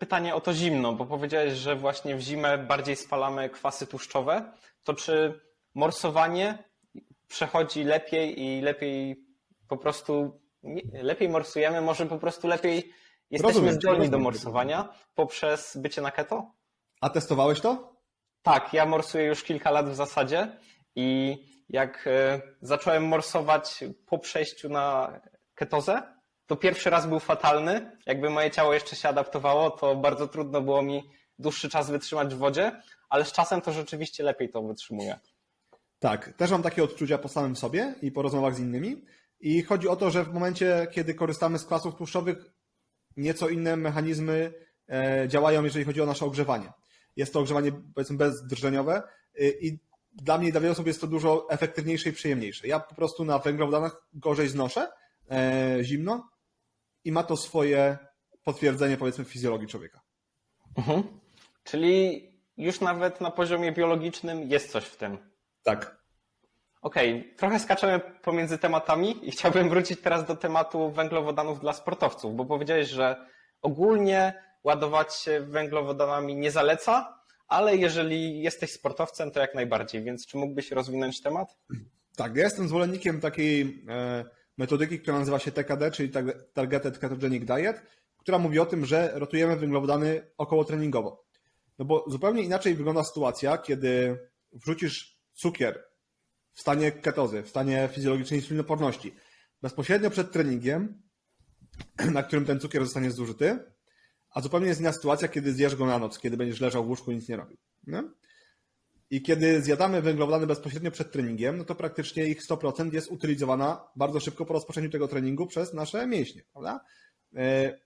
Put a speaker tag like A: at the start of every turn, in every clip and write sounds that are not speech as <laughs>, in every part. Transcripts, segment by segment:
A: pytanie o to zimno, bo powiedziałeś, że właśnie w zimę bardziej spalamy kwasy tłuszczowe. To czy morsowanie przechodzi lepiej i lepiej po prostu, lepiej morsujemy, może po prostu lepiej jesteśmy
B: Rozumiem
A: zdolni do
B: rozumiem.
A: morsowania poprzez bycie na keto?
B: A testowałeś to?
A: Tak, ja morsuję już kilka lat w zasadzie i jak e, zacząłem morsować po przejściu na ketozę, to pierwszy raz był fatalny. Jakby moje ciało jeszcze się adaptowało, to bardzo trudno było mi dłuższy czas wytrzymać w wodzie, ale z czasem to rzeczywiście lepiej to wytrzymuje.
B: Tak, też mam takie odczucia po samym sobie i po rozmowach z innymi. I chodzi o to, że w momencie, kiedy korzystamy z kwasów tłuszczowych, nieco inne mechanizmy e, działają, jeżeli chodzi o nasze ogrzewanie. Jest to ogrzewanie, powiedzmy, bezdrżeniowe y, i dla mnie i dla wielu osób jest to dużo efektywniejsze i przyjemniejsze. Ja po prostu na węglowodanach gorzej znoszę e, zimno i ma to swoje potwierdzenie, powiedzmy, fizjologii człowieka.
A: Mhm. Czyli już nawet na poziomie biologicznym jest coś w tym.
B: Tak.
A: Okej, trochę skaczemy pomiędzy tematami i <laughs> chciałbym wrócić teraz do tematu węglowodanów dla sportowców, bo powiedziałeś, że ogólnie ładować się węglowodanami nie zaleca, ale jeżeli jesteś sportowcem, to jak najbardziej, więc czy mógłbyś rozwinąć temat?
B: Tak, ja jestem zwolennikiem takiej e, metodyki, która nazywa się TKD, czyli Tar- Targeted Ketogenic Diet, która mówi o tym, że rotujemy węglowodany około treningowo. No bo zupełnie inaczej wygląda sytuacja, kiedy wrzucisz cukier w stanie ketozy, w stanie fizjologicznej insulinoporności, bezpośrednio przed treningiem, <clears throat> na którym ten cukier zostanie zużyty, a zupełnie jest inna sytuacja, kiedy zjesz go na noc, kiedy będziesz leżał w łóżku i nic nie robił. Nie? I kiedy zjadamy węglowodany bezpośrednio przed treningiem, no to praktycznie ich 100% jest utylizowana bardzo szybko po rozpoczęciu tego treningu przez nasze mięśnie, prawda? E,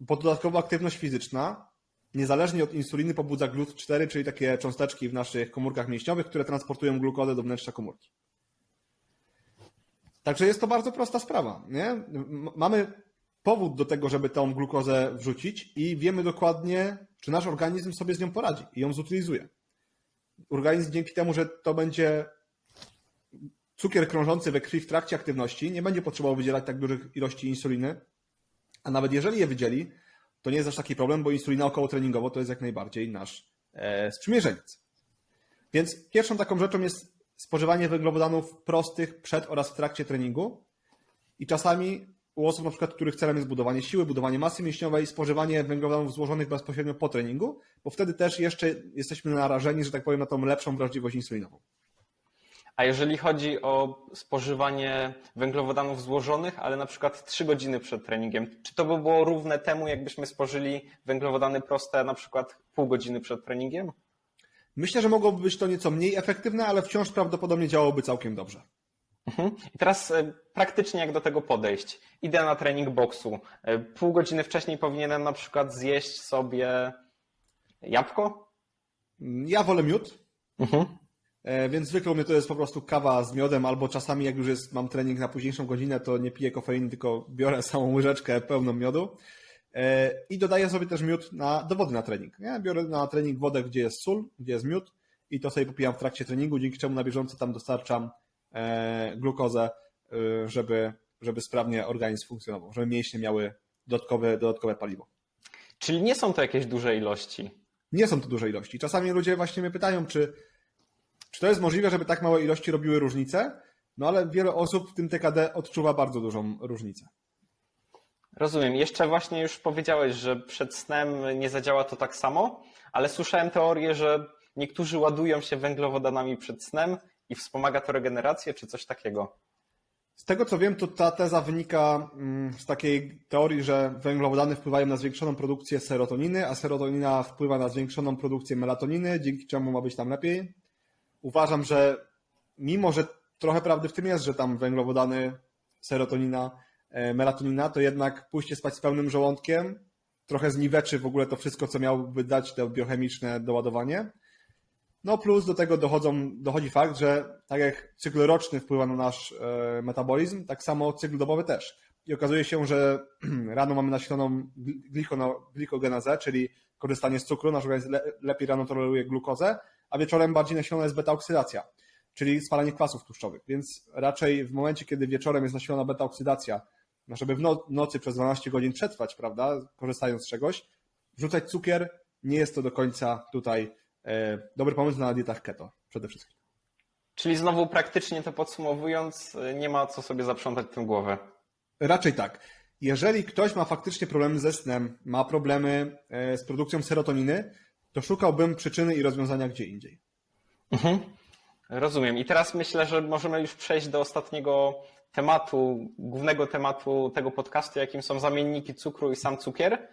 B: Bo dodatkowo aktywność fizyczna, niezależnie od insuliny, pobudza GLUT4, czyli takie cząsteczki w naszych komórkach mięśniowych, które transportują glukozę do wnętrza komórki. Także jest to bardzo prosta sprawa. Nie? Mamy powód do tego, żeby tą glukozę wrzucić i wiemy dokładnie, czy nasz organizm sobie z nią poradzi i ją zutylizuje organizm dzięki temu, że to będzie cukier krążący we krwi w trakcie aktywności, nie będzie potrzebował wydzielać tak dużych ilości insuliny, a nawet jeżeli je wydzieli, to nie jest aż taki problem, bo insulina około treningowo to jest jak najbardziej nasz e, sprzymierzeniec. Więc pierwszą taką rzeczą jest spożywanie węglowodanów prostych przed oraz w trakcie treningu i czasami u osób na przykład, których celem jest budowanie siły, budowanie masy mięśniowej, spożywanie węglowodanów złożonych bezpośrednio po treningu, bo wtedy też jeszcze jesteśmy narażeni, że tak powiem, na tą lepszą wrażliwość insulinową.
A: A jeżeli chodzi o spożywanie węglowodanów złożonych, ale na przykład 3 godziny przed treningiem, czy to by było równe temu, jakbyśmy spożyli węglowodany proste na przykład pół godziny przed treningiem?
B: Myślę, że mogłoby być to nieco mniej efektywne, ale wciąż prawdopodobnie działałoby całkiem dobrze.
A: Mhm. I teraz e, praktycznie jak do tego podejść? Idę na trening boksu. E, Pół godziny wcześniej powinienem na przykład zjeść sobie jabłko?
B: Ja wolę miód,
A: Mhm.
B: e, więc zwykle u mnie to jest po prostu kawa z miodem, albo czasami jak już jest, mam trening na późniejszą godzinę, to nie piję kofeiny, tylko biorę <laughs> samą łyżeczkę pełną miodu i dodaję sobie też miód na, do wody na trening. Nie? Biorę na trening wodę, gdzie jest sól, gdzie jest miód i to sobie popijam w trakcie treningu, dzięki czemu na bieżąco tam dostarczam glukozę, e, żeby, żeby sprawnie organizm funkcjonował, żeby mięśnie miały dodatkowe, dodatkowe paliwo.
A: Czyli nie są to jakieś duże ilości.
B: Nie są to duże ilości. Czasami ludzie właśnie mnie pytają, czy, czy to jest możliwe, żeby tak małe ilości robiły różnicę? No ale wiele osób w tym TKD odczuwa bardzo dużą różnicę.
A: Rozumiem. Jeszcze właśnie już powiedziałeś, że przed snem nie zadziała to tak samo, ale słyszałem teorię, że niektórzy ładują się węglowodanami przed snem i wspomaga to regenerację, czy coś takiego.
B: Z tego co wiem, to ta teza wynika mm, z takiej teorii, że węglowodany wpływają na zwiększoną produkcję serotoniny, a serotonina wpływa na zwiększoną produkcję melatoniny, dzięki czemu ma być tam lepiej. Uważam, że mimo, że trochę prawdy w tym jest, że tam węglowodany, serotonina, e, melatonina, to jednak pójście spać z pełnym żołądkiem trochę zniweczy w ogóle to wszystko, co miałoby dać to biochemiczne doładowanie. No plus do tego dochodzą, dochodzi fakt, że tak jak cykl roczny wpływa na nasz e, metabolizm, tak samo cykl dobowy też. I okazuje się, że <clears throat> rano mamy nasiloną glikogenazę, czyli korzystanie z cukru, nasz organizm le, lepiej rano toleruje glukozę, a wieczorem bardziej nasilona jest beta-oksydacja, czyli spalanie kwasów tłuszczowych. Więc raczej w momencie, kiedy wieczorem jest nasilona beta-oksydacja, no żeby w no, nocy przez 12 godzin przetrwać, prawda, korzystając z czegoś, wrzucać cukier, nie jest to do końca tutaj dobry pomysł na dietach keto przede wszystkim.
A: Czyli znowu praktycznie to podsumowując, y, nie ma co sobie zaprzątać tym głowę.
B: Raczej tak. Jeżeli ktoś ma faktycznie problemy ze snem, ma problemy e, z produkcją serotoniny, to szukałbym przyczyny i rozwiązania gdzie indziej.
A: Mhm. Rozumiem. I teraz myślę, że możemy już przejść do ostatniego tematu, głównego tematu tego podcastu, jakim są zamienniki cukru i sam cukier.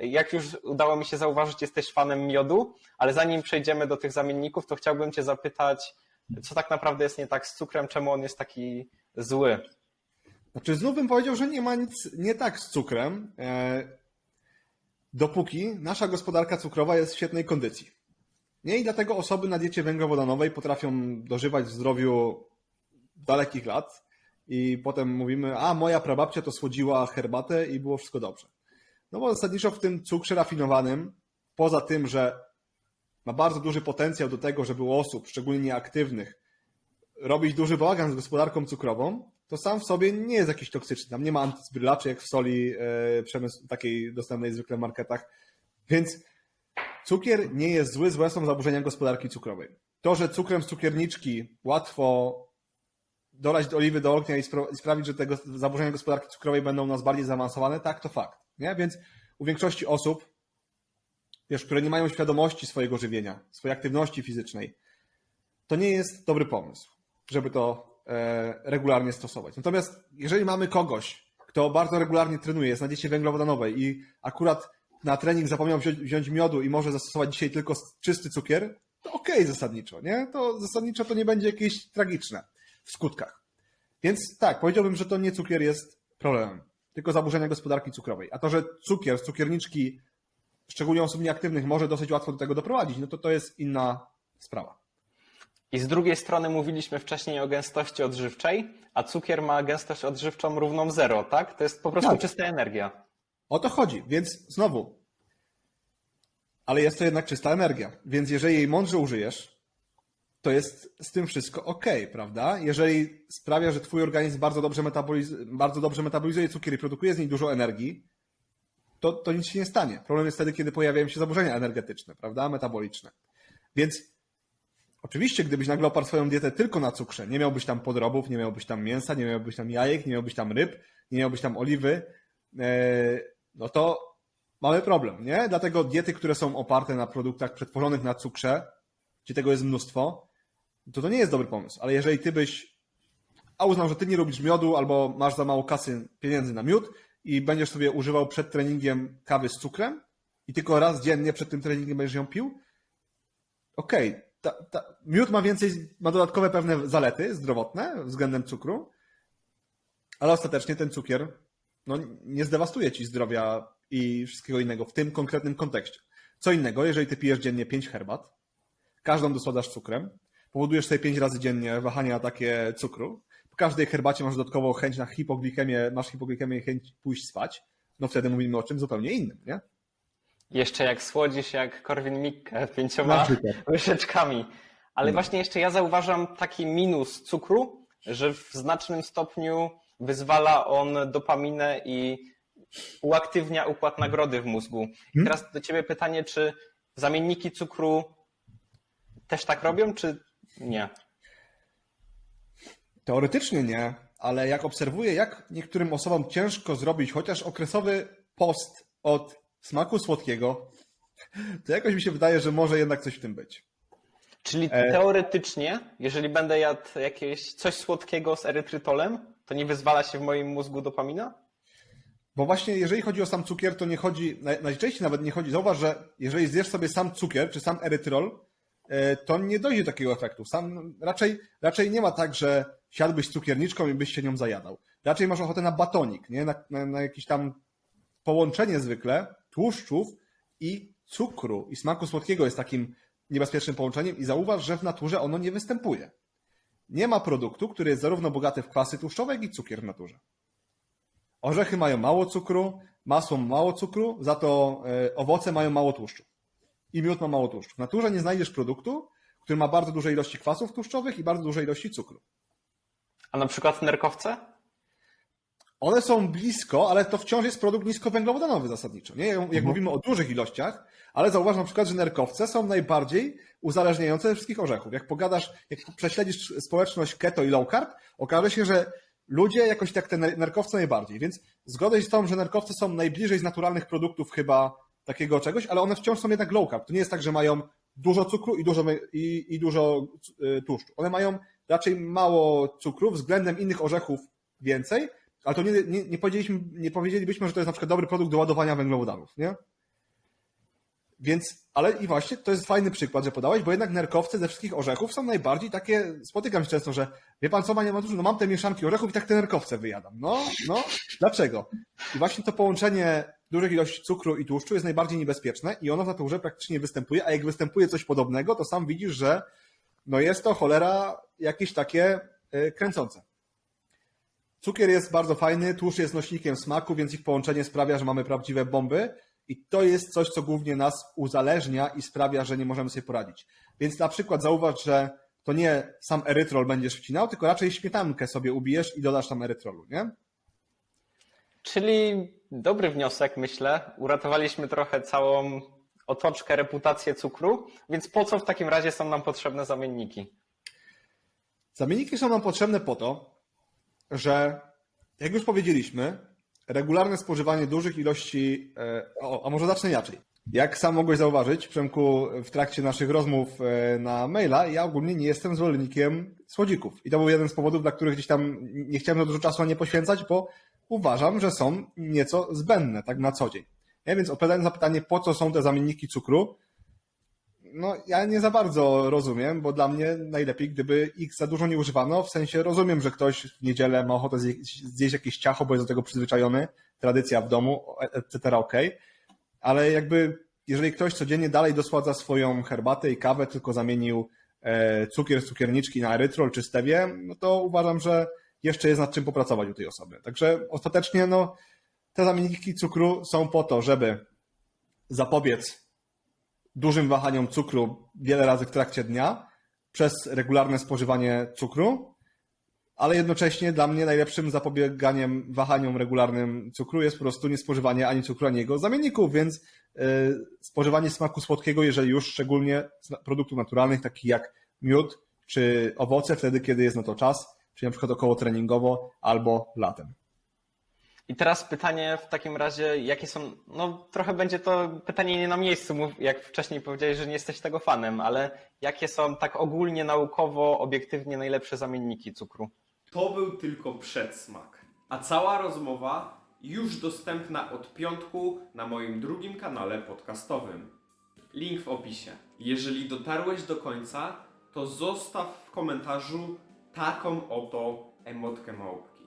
A: Jak już udało mi się zauważyć, jesteś fanem miodu, ale zanim przejdziemy do tych zamienników, to chciałbym Cię zapytać, co tak naprawdę jest nie tak z cukrem, czemu on jest taki zły?
B: Znaczy, znów bym powiedział, że nie ma nic nie tak z cukrem, e, dopóki nasza gospodarka cukrowa jest w świetnej kondycji. Nie i dlatego osoby na diecie węglowodanowej potrafią dożywać w zdrowiu dalekich lat i potem mówimy, a moja prababcia to słodziła herbatę i było wszystko dobrze. No bo zasadniczo w tym cukrze rafinowanym, poza tym, że ma bardzo duży potencjał do tego, żeby u osób, szczególnie nieaktywnych, robić duży bałagan z gospodarką cukrową, to sam w sobie nie jest jakiś toksyczny. Tam nie ma antysbrylaczy jak w soli e, przemysł, takiej dostępnej zwykle w marketach. Więc cukier nie jest zły, złe są zaburzenia gospodarki cukrowej. To, że cukrem z cukierniczki łatwo dolać do oliwy do ognia i, sprawić, że te zaburzenia gospodarki cukrowej będą u nas bardziej zaawansowane, tak, to fakt. Nie? Więc u większości osób, wiesz, które nie mają świadomości swojego żywienia, swojej aktywności fizycznej, to nie jest dobry pomysł, żeby to e, regularnie stosować. Natomiast jeżeli mamy kogoś, kto bardzo regularnie trenuje, jest na diecie węglowodanowej i akurat na trening zapomniał wziąć, miodu i może zastosować dzisiaj tylko czysty cukier, to okej zasadniczo, nie? To zasadniczo to nie będzie jakieś tragiczne w skutkach. Więc tak, powiedziałbym, że to nie cukier jest problemem, tylko zaburzenia gospodarki cukrowej. A to, że cukier z cukierniczki, szczególnie osób nieaktywnych, może dosyć łatwo do tego doprowadzić, no to to jest inna sprawa.
A: I z drugiej strony mówiliśmy wcześniej o gęstości odżywczej, a cukier ma gęstość odżywczą równą zero, tak? To jest po prostu
B: Tak.
A: czysta energia.
B: O to chodzi, więc znowu. Ale jest to jednak czysta energia, więc jeżeli jej mądrze użyjesz, to jest z tym wszystko ok, prawda? Jeżeli sprawia, że twój organizm bardzo dobrze, metaboliz- bardzo dobrze metabolizuje cukier i produkuje z niej dużo energii, to, to nic się nie stanie. Problem jest wtedy, kiedy pojawiają się zaburzenia energetyczne, prawda? Metaboliczne. Więc oczywiście, gdybyś nagle oparł swoją dietę tylko na cukrze, nie miałbyś tam podrobów, nie miałbyś tam mięsa, nie miałbyś tam jajek, nie miałbyś tam ryb, nie miałbyś tam oliwy, e, no to mamy problem, nie? Dlatego diety, które są oparte na produktach przetworzonych na cukrze, gdzie tego jest mnóstwo, to to nie jest dobry pomysł. Ale jeżeli ty byś, a uznał, że ty nie lubisz miodu albo masz za mało kasy, pieniędzy na miód i będziesz sobie używał przed treningiem kawy z cukrem i tylko raz dziennie przed tym treningiem będziesz ją pił, okej, ta, miód ma więcej, ma dodatkowe pewne zalety zdrowotne względem cukru, ale ostatecznie ten cukier no, nie zdewastuje ci zdrowia i wszystkiego innego w tym konkretnym kontekście. Co innego, jeżeli ty pijesz dziennie 5 herbat, każdą dosładasz cukrem, powodujesz sobie 5 razy dziennie wahania takie cukru, po każdej herbacie masz dodatkowo chęć na hipoglikemię, masz hipoglikemię i chęć pójść spać, no wtedy mówimy o czym zupełnie innym, nie?
A: Jeszcze jak słodzisz, jak Korwin Mikke pięcioma łyżeczkami. Ale
B: No.
A: właśnie jeszcze ja zauważam taki minus cukru, że w znacznym stopniu wyzwala on dopaminę i uaktywnia układ nagrody w mózgu. I
B: Hmm?
A: teraz do ciebie pytanie, czy zamienniki cukru też tak robią, czy nie?
B: Teoretycznie nie, ale jak obserwuję, jak niektórym osobom ciężko zrobić chociaż okresowy post od smaku słodkiego, to jakoś mi się wydaje, że może jednak coś w tym być.
A: Czyli
B: E.
A: teoretycznie, jeżeli będę jadł jakieś coś słodkiego z erytrytolem, to nie wyzwala się w moim mózgu dopamina?
B: Bo właśnie jeżeli chodzi o sam cukier, to nie chodzi, naj- najczęściej nawet nie chodzi, zauważ, że jeżeli zjesz sobie sam cukier, czy sam erytrol, to nie dojdzie do takiego efektu. Sam, raczej, raczej nie ma tak, że siadłbyś cukierniczką i byś się nią zajadał. Raczej masz ochotę na batonik, nie? Na, na, na jakieś tam połączenie zwykle tłuszczów i cukru i smaku słodkiego jest takim niebezpiecznym połączeniem i zauważ, że w naturze ono nie występuje. Nie ma produktu, który jest zarówno bogaty w kwasy tłuszczowe, jak i cukier w naturze. Orzechy mają mało cukru, masło ma mało cukru, za to e, owoce mają mało tłuszczu. I miód ma mało tłuszczu. W naturze nie znajdziesz produktu, który ma bardzo duże ilości kwasów tłuszczowych i bardzo duże ilości cukru.
A: A na przykład nerkowce?
B: one są blisko, ale to wciąż jest produkt niskowęglowodanowy zasadniczo. Nie? Jak, jak mówimy o dużych ilościach, ale zauważ na przykład, że nerkowce są najbardziej uzależniające ze wszystkich orzechów. Jak pogadasz, jak prześledzisz społeczność keto i low carb, okaże się, że ludzie jakoś tak te ner- nerkowce najbardziej. Więc zgodzę się z tą, że nerkowce są najbliżej z naturalnych produktów chyba takiego czegoś, ale one wciąż są jednak low carb. To nie jest tak, że mają dużo cukru i dużo, i, i dużo y, tłuszczu. One mają raczej mało cukru względem innych orzechów więcej, ale to nie, nie, nie, powiedzieliśmy, nie powiedzielibyśmy, że to jest na przykład dobry produkt do ładowania węglowodanów, nie? Więc, ale i właśnie to jest fajny przykład, że podałeś, bo jednak nerkowce ze wszystkich orzechów są najbardziej takie, spotykam się często, że wie pan co, panie Matuszu, no mam te mieszanki orzechów i tak te nerkowce wyjadam. No, no, dlaczego? I właśnie to połączenie dużych ilości cukru i tłuszczu jest najbardziej niebezpieczne i ono w naturze praktycznie nie występuje, a jak występuje coś podobnego, to sam widzisz, że no jest to cholera jakieś takie y, kręcące. Cukier jest bardzo fajny, tłuszcz jest nośnikiem smaku, więc ich połączenie sprawia, że mamy prawdziwe bomby i to jest coś, co głównie nas uzależnia i sprawia, że nie możemy sobie poradzić. Więc na przykład zauważ, że to nie sam erytrol będziesz wcinał, tylko raczej śmietankę sobie ubijesz i dodasz tam erytrolu, nie?
A: Czyli dobry wniosek, myślę. Uratowaliśmy trochę całą otoczkę, reputację cukru, więc po co w takim razie są nam potrzebne zamienniki?
B: Zamienniki są nam potrzebne po to, że jak już powiedzieliśmy, regularne spożywanie dużych ilości, e, o, a może zacznę inaczej. Jak sam mogłeś zauważyć, Przemku, w trakcie naszych rozmów e, na maila, ja ogólnie nie jestem zwolennikiem słodzików. I to był jeden z powodów, dla których gdzieś tam nie chciałem za dużo czasu na nie poświęcać, bo uważam, że są nieco zbędne, tak na co dzień. Nie? Więc odpowiadając na pytanie, po co są te zamienniki cukru, no, ja nie za bardzo rozumiem, bo dla mnie najlepiej, gdyby ich za dużo nie używano. W sensie rozumiem, że ktoś w niedzielę ma ochotę zjeść, zjeść jakieś ciacho, bo jest do tego przyzwyczajony, tradycja w domu, etc. ok. Ale jakby, jeżeli ktoś codziennie dalej dosładza swoją herbatę i kawę, tylko zamienił e, cukier z cukierniczki na erytrol czy stewię, no to uważam, że jeszcze jest nad czym popracować u tej osoby. Także ostatecznie, no, te zamienniki cukru są po to, żeby zapobiec dużym wahaniom cukru wiele razy w trakcie dnia przez regularne spożywanie cukru, ale jednocześnie dla mnie najlepszym zapobieganiem wahaniom regularnym cukru jest po prostu niespożywanie ani cukru, ani jego zamienników, więc y, spożywanie smaku słodkiego, jeżeli już szczególnie produktów naturalnych, takich jak miód czy owoce, wtedy kiedy jest na to czas, czyli na przykład około treningowo albo latem.
A: I teraz pytanie w takim razie, jakie są, no trochę będzie to pytanie nie na miejscu, jak wcześniej powiedziałeś, że nie jesteś tego fanem, ale jakie są tak ogólnie, naukowo, obiektywnie najlepsze zamienniki cukru?
C: To był tylko przedsmak. A cała rozmowa już dostępna od piątku na moim drugim kanale podcastowym. Link w opisie. Jeżeli dotarłeś do końca, to zostaw w komentarzu taką oto emotkę małpki.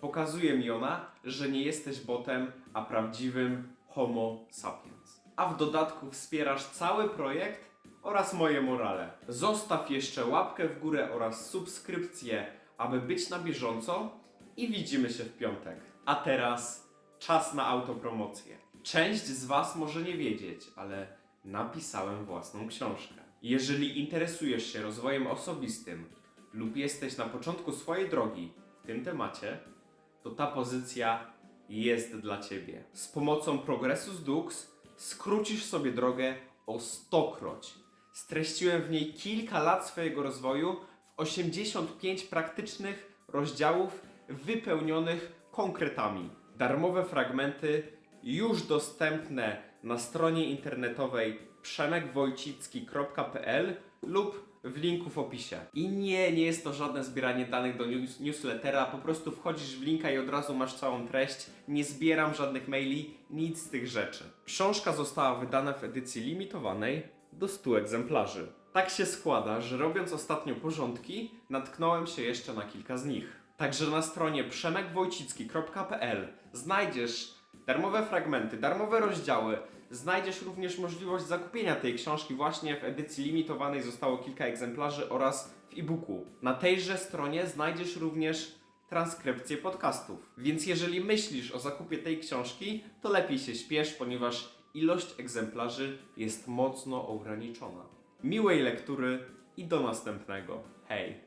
C: Pokazuje mi ona, że nie jesteś botem, a prawdziwym Homo sapiens. A w dodatku wspierasz cały projekt oraz moje morale. Zostaw jeszcze łapkę w górę oraz subskrypcję, aby być na bieżąco i widzimy się w piątek. A teraz czas na autopromocję. Część z Was może nie wiedzieć, ale napisałem własną książkę. Jeżeli interesujesz się rozwojem osobistym lub jesteś na początku swojej drogi w tym temacie, to ta pozycja jest dla Ciebie. Z pomocą Progressus Dux skrócisz sobie drogę o stokroć. Streściłem w niej kilka lat swojego rozwoju 85 praktycznych rozdziałów wypełnionych konkretami. Darmowe fragmenty już dostępne na stronie internetowej przemekwojcicki.pl lub w linku w opisie. I nie, nie jest to żadne zbieranie danych do news newslettera, po prostu wchodzisz w linka i od razu masz całą treść. Nie zbieram żadnych maili, nic z tych rzeczy. Książka została wydana w edycji limitowanej do 100 egzemplarzy. Tak się składa, że robiąc ostatnio porządki, natknąłem się jeszcze na kilka z nich. Także na stronie przemekwojcicki.pl znajdziesz darmowe fragmenty, darmowe rozdziały. Znajdziesz również możliwość zakupienia tej książki właśnie w edycji limitowanej zostało kilka egzemplarzy oraz w e-booku. Na tejże stronie znajdziesz również transkrypcję podcastów. Więc jeżeli myślisz o zakupie tej książki, to lepiej się śpiesz, ponieważ ilość egzemplarzy jest mocno ograniczona. Miłej lektury i do następnego. Hej!